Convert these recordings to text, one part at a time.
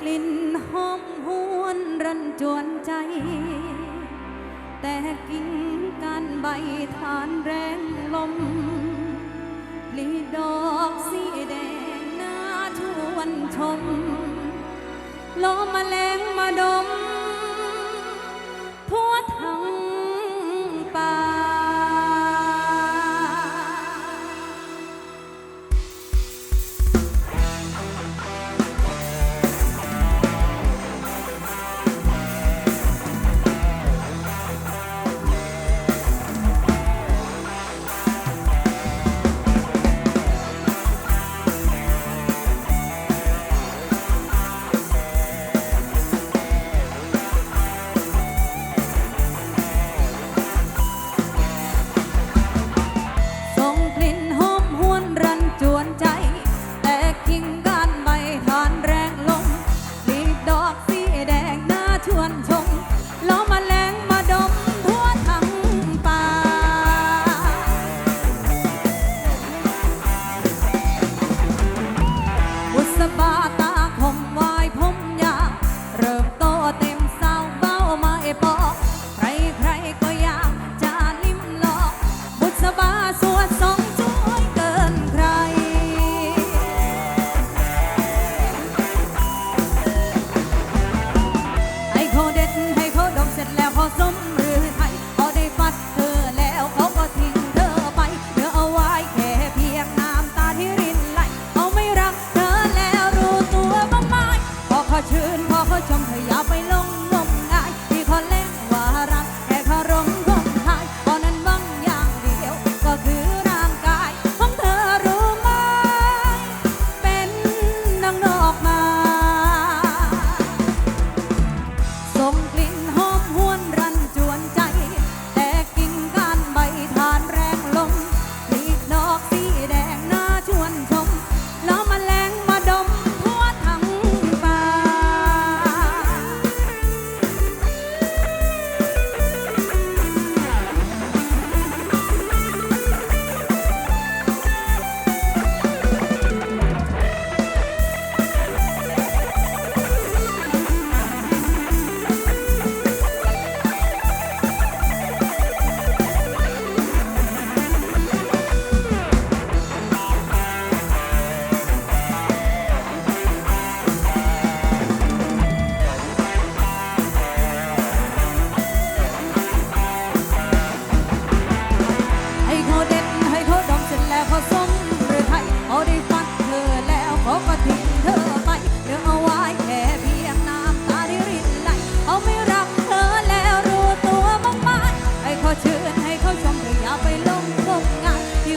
กลิ่นหอมหวนรันจวนใจ แต่กิ่งกานใบทานแรงลมปลีดอกสีแดงหน้าชวนชมลมมาแรงมาดม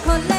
我来。